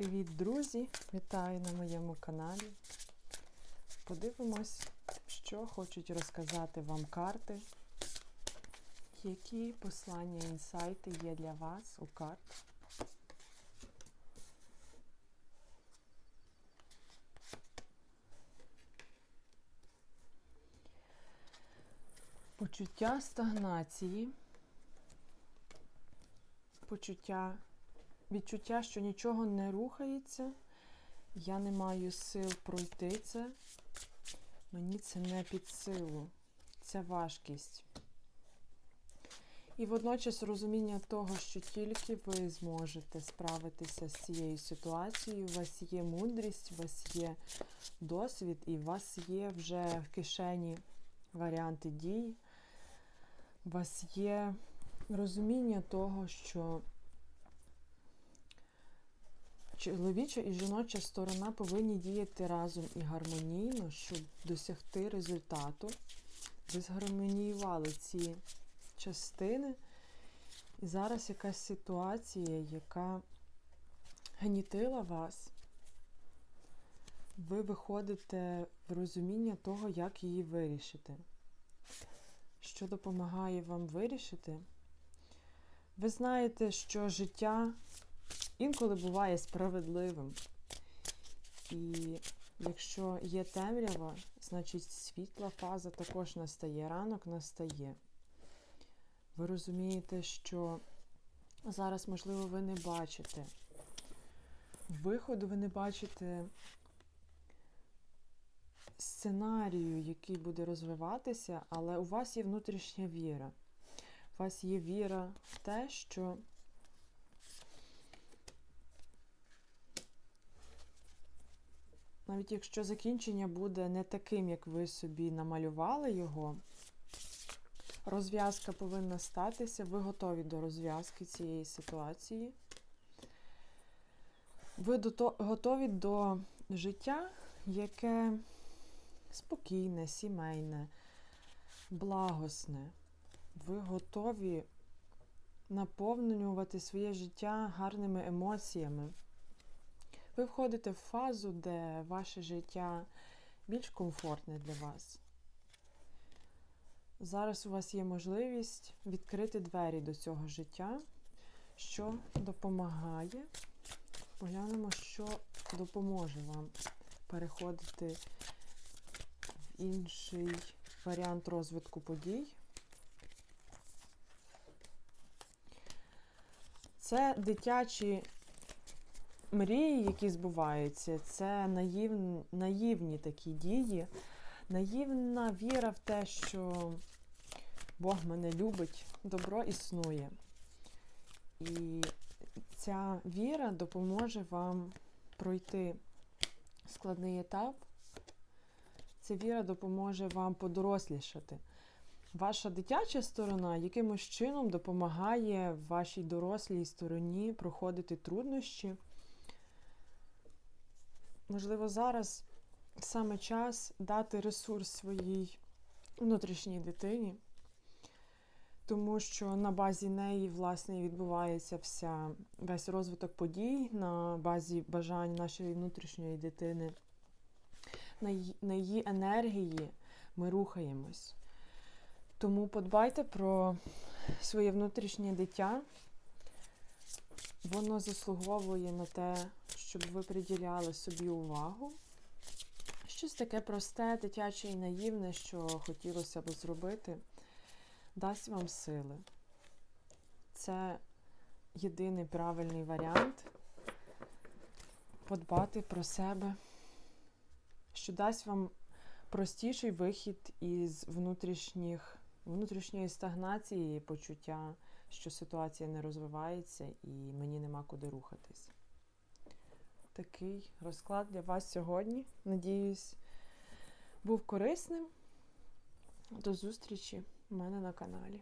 Привіт, друзі! Вітаю на моєму каналі. Подивимось, що хочуть розказати вам карти, які послання, інсайти є для вас у карт. Почуття стагнації, почуття відчуття, що нічого не рухається, я не маю сил пройти це, мені це не під силу, це важкість. І водночас розуміння того, що тільки ви зможете справитися з цією ситуацією, у вас є мудрість, у вас є досвід, і у вас є вже в кишені варіанти дій, у вас є розуміння того, що чоловіча і жіноча сторона повинні діяти разом і гармонійно, щоб досягти результату. Ви згармоніювали ці частини. І зараз якась ситуація, яка гнітила вас, ви виходите в розуміння того, як її вирішити. Що допомагає вам вирішити? Ви знаєте, що життя інколи буває справедливим. І якщо є темрява, значить світла фаза також настає, ранок настає. Ви розумієте, що зараз, можливо, ви не бачите виходу, ви не бачите сценарію, який буде розвиватися, але у вас є внутрішня віра. У вас є віра в те, що навіть якщо закінчення буде не таким, як ви собі намалювали його, розв'язка повинна статися, ви готові до розв'язки цієї ситуації. Ви готові до життя, яке спокійне, сімейне, благосне. Ви готові наповнювати своє життя гарними емоціями. Ви входите в фазу, де ваше життя більш комфортне для вас. Зараз у вас є можливість відкрити двері до цього життя, що допомагає. Поглянемо, що допоможе вам переходити в інший варіант розвитку подій. Це дитячі мрії, які збуваються, це наїв... наївні такі дії, наївна віра в те, що Бог мене любить, добро існує. І ця віра допоможе вам пройти складний етап. Ця віра допоможе вам подорослішати. Ваша дитяча сторона якимось чином допомагає вашій дорослій стороні проходити труднощі. Можливо, зараз саме час дати ресурс своїй внутрішній дитині, тому що на базі неї, власне, відбувається вся, весь розвиток подій, на базі бажань нашої внутрішньої дитини, на її, енергії ми рухаємось. Тому подбайте про своє внутрішнє дитя. Воно заслуговує на те, щоб ви приділяли собі увагу. Щось таке просте, дитяче і наївне, що хотілося б зробити, дасть вам сили. Це єдиний правильний варіант подбати про себе, що дасть вам простіший вихід із внутрішніх, внутрішньої стагнації і почуття, що ситуація не розвивається і мені нема куди рухатись такий розклад для вас сьогодні. Надіюсь, був корисним. До зустрічі у мене на каналі.